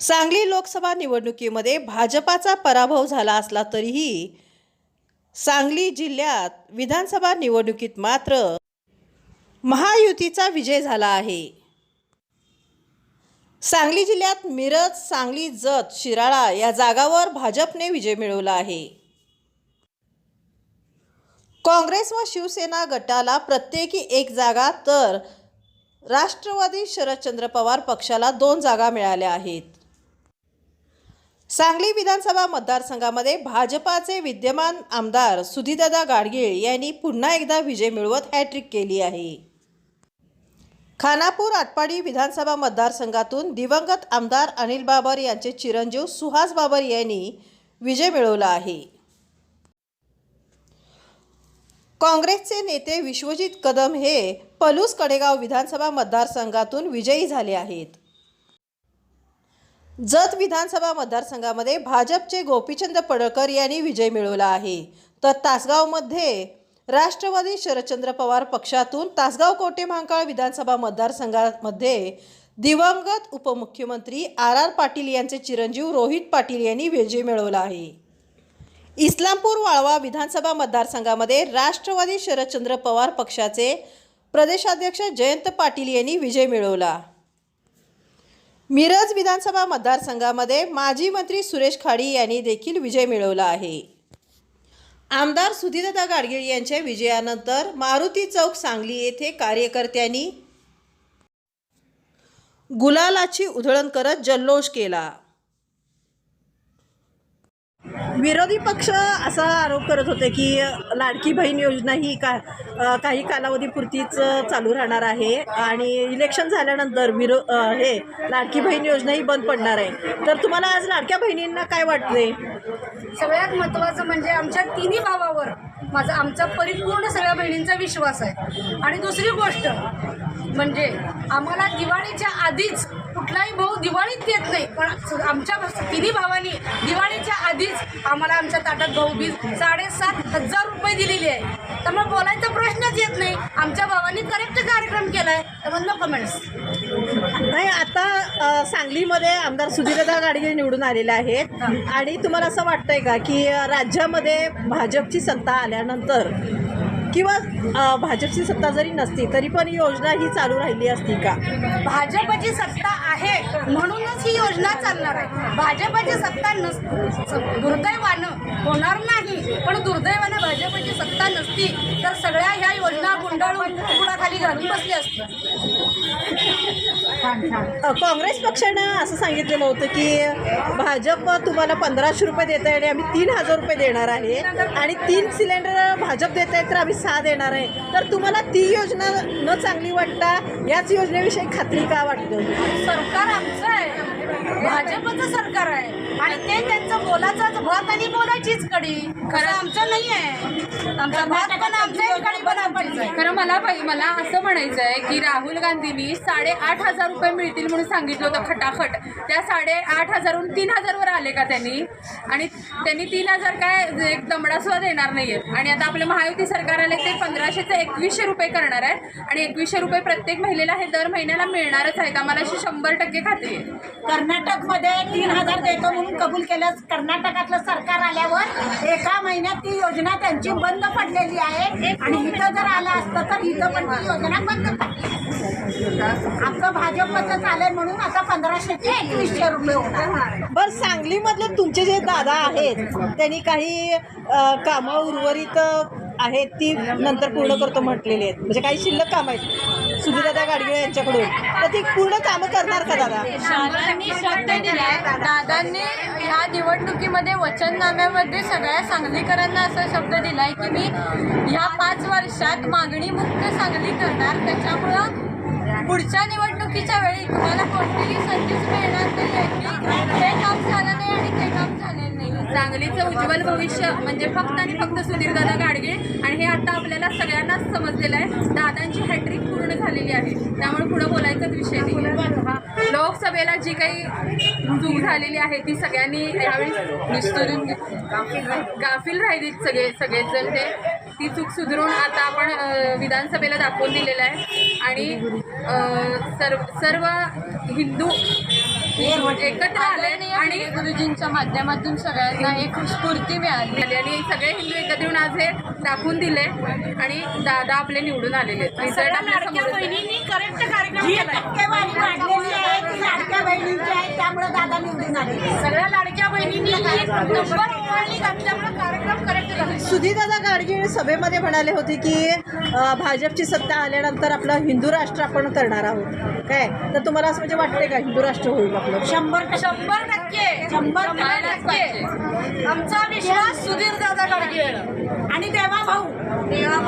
सांगली लोकसभा निवडणुकीमध्ये भाजपाचा पराभव झाला असला तरीही सांगली जिल्ह्यात विधानसभा निवडणुकीत मात्र महायुतीचा विजय झाला आहे. सांगली जिल्ह्यात मिरज सांगली जत शिराळा या जागावर भाजपने विजय मिळवला आहे. काँग्रेस व शिवसेना गटाला प्रत्येकी एक जागा तर राष्ट्रवादी शरदचंद्र पवार पक्षाला दोन जागा मिळाल्या आहेत. सांगली विधानसभा मतदारसंघामध्ये भाजपाचे विद्यमान आमदार सुधीदादा गाडगीळ यांनी पुन्हा एकदा विजय मिळवत हॅट्रिक केली आहे. खानापूर आटपाडी विधानसभा मतदारसंघातून दिवंगत आमदार अनिल बाबर यांचे चिरंजीव सुहास बाबर यांनी विजय मिळवला आहे. काँग्रेसचे नेते विश्वजित कदम हे पलूस कडेगाव विधानसभा मतदारसंघातून विजयी झाले आहेत. जत विधानसभा मतदारसंघामध्ये भाजपचे गोपीचंद पडळकर यांनी विजय मिळवला आहे. तर तासगावमध्ये राष्ट्रवादी शरदचंद्र पवार पक्षातून तासगाव कोटे महांकाळ विधानसभा मतदारसंघामध्ये दिवंगत उपमुख्यमंत्री आर आर पाटील यांचे चिरंजीव रोहित पाटील यांनी विजय मिळवला आहे. इस्लामपूर वाळवा विधानसभा मतदारसंघामध्ये राष्ट्रवादी शरदचंद्र पवार पक्षाचे प्रदेशाध्यक्ष जयंत पाटील यांनी विजय मिळवला. मिरज विधानसभा मतदारसंघामध्ये माजी मंत्री सुरेश खाडी यांनी देखील विजय मिळवला आहे. आमदार सुधीरदा गाडगीळ यांच्या विजयानंतर मारुती चौक सांगली येथे कार्यकर्त्यांनी गुलालाची उधळण करत जल्लोष केला. विरोधी पक्ष असा आरोप करत होते की लाडकी बहीण योजना ही का काही कालावधीपुरतीच चालू राहणार आहे आणि इलेक्शन झाल्यानंतर विरो हे लाडकी बहीण योजना ही बंद पडणार आहे. तर तुम्हाला आज लाडक्या बहिणींना काय वाटते सगळ्यात महत्त्वाचं म्हणजे आमच्या तिन्ही भावावर माझा आमचा परिपूर्ण सगळ्या बहिणींचा विश्वास आहे. आणि दुसरी गोष्ट म्हणजे आम्हाला दिवाळीच्या आधीच कुठलाही भाऊ दिवाळीत देत नाही. पण आमच्या तिन्ही भावांनी दिवाळीच्या आधीच आम्हाला आमच्या ताटात भाऊबीज साडेसात हजार रुपये दिलेली आहे. त्यामुळे बोलायचा प्रश्नच येत नाही. आमच्या भावांनी करेक्ट कार्यक्रम केला आहे त्यामुळे नो कमेंट्स नाही आता सांगलीमध्ये आमदार सुधीरदा गाडगे निवडून आलेले आहेत. आणि तुम्हाला असं वाटतंय का की राज्यामध्ये भाजपची सत्ता आल्यानंतर किंवा भाजपची सत्ता जरी नसती तरी पण ही योजना ही चालू राहिली असती का? भाजपची सत्ता आहे म्हणूनच ही योजना चालणार आहे. भाजपची सत्ता नस स- दुर्दैवानं होणार नाही पण दुर्दैवानं भाजपची सत्ता नसती तर सगळ्या ह्या योजना गुंडाळून पुढाखाली घालून बसली असतात अ, काँग्रेस पक्षानं असं सांगितलेलं होतं की भाजप तुम्हाला पंधराशे रुपये देत आहे आणि आम्ही तीन हजार रुपये देणार आहे. आणि तीन सिलेंडर भाजप देत आहे तर आम्ही सहा देणार आहे. तर तुम्हाला ती योजना न चांगली वाटता याच योजनेविषयी खात्री का वाटतं? सरकार आमचं आहे. भाजपचं सरकार आहे. आणि ते त्यांचं बोलाचाच भात आणि बोलायचीच कडी. खरं आमचं नाही आहे. आमचा भात पण आमचा आहे कडी पण आमचीच आहे खरं मला पाहि- मला असं म्हणायचं आहे की राहुल गांधींनी साडेआठ हजार रुपये मिळतील म्हणून सांगितलं होतं खटाखट. त्या साडेआठ हजारहून तीन हजारवर आले का त्यांनी? आणि त्यांनी तीन हजार काय एक दमडा सुद्धा देणार नाही आहेत आणि आता आपलं महायुती सरकार आले ते पंधराशेचे एकवीसशे रुपये करणार आहे. आणि एकवीसशे रुपये प्रत्येक महिलेला हे दर महिन्याला मिळणारच आहेत. आम्हाला अशी शंभर टक्के खात्री आहे. कर्नाटकमध्ये तीन हजार देतो म्हणून कबूल केलं कर्नाटकातलं सरकार आल्यावर एका महिन्यात ती योजना त्यांची बंद पडलेली आहे. आणि इथं जर आलं असतं तर इथं पण ती योजना बंद आमचं आपलं भाजपचं चालेल म्हणून आता पंधराशे ते एकवीसशे रुपये होणार. बरं सांगलीमधले तुमचे जे दादा आहेत त्यांनी काही कामा कामं उर्वरित आहेत ती नंतर पूर्ण करतो म्हटलेली आहेत. म्हणजे काही शिल्लक कामं आहेत. सुधीरदा गाडगे यांच्याकडून. तर ती पूर्ण कामं करणार का दादा? दादांनी शब्द दिलाय दादांनी ह्या निवडणुकीमध्ये वचननाम्यामध्ये सगळ्या सांगलीकरांना असा शब्द दिलाय की मी ह्या पाच वर्षात मागणी मुक्त सांगली करणार. त्याच्यामुळं पुढच्या निवडणुकीच्या वेळी तुम्हाला कोणतीही संधीच मिळणार नाही हे काम झालं नाही आणि ते काम झालेलं नाही सांगलीचं उज्ज्वल भविष्य म्हणजे फक्त आणि फक्त सुधीरदादा गाडगे आणि हे आता आपल्याला सगळ्यांनाच समजलेलं आहे. दादांची हॅट्रिक पूर्ण झालेली आहे. त्यामुळे पुढं बोलायचाच विषय नाही. लोकसभेला जी काही चूक झालेली आहे ती सगळ्यांनी यावेळी निस्तरून गाफील राहिलीत सगळे सगळेच जण ते. ती चूक सुधारून आता आपण विधानसभेला दाखवून दिलेलं आहे. आणि सर्व सर्व हिंदू एकत्र आले आणि गुरुजींच्या माध्यमातून सगळ्यांना एक स्फूर्ती मिळाली. आणि सगळे हिंदू एकत्र येऊन आज हे दाखवून दिले आणि दादा आपले निवडून आलेले आहेत रिझल्ट आपल्या समोरच आहे. करेक्ट कार्यक्रम जी टक्केवारी वाढलेली आहे ती लाडक्या बहिणींची आहे त्यामुळे दादा निवडून आले सगळ्या लाडक्या बहिणींनी कार्यक्रम करेक्ट सुधीदादा गाडगीळ सभेमध्ये म्हणाले होते की भाजपची सत्ता आल्यानंतर आपलं हिंदू राष्ट्र आपण करणार आहोत. काय? तर तुम्हाला असं म्हणजे वाटतंय का हिंदू राष्ट्र होईल आपलं? शंभर शंभर टक्के. शंभर टक्के. आमचा विश्वास सुधीर दादा गाडगे आणि देवा भाऊ. भैया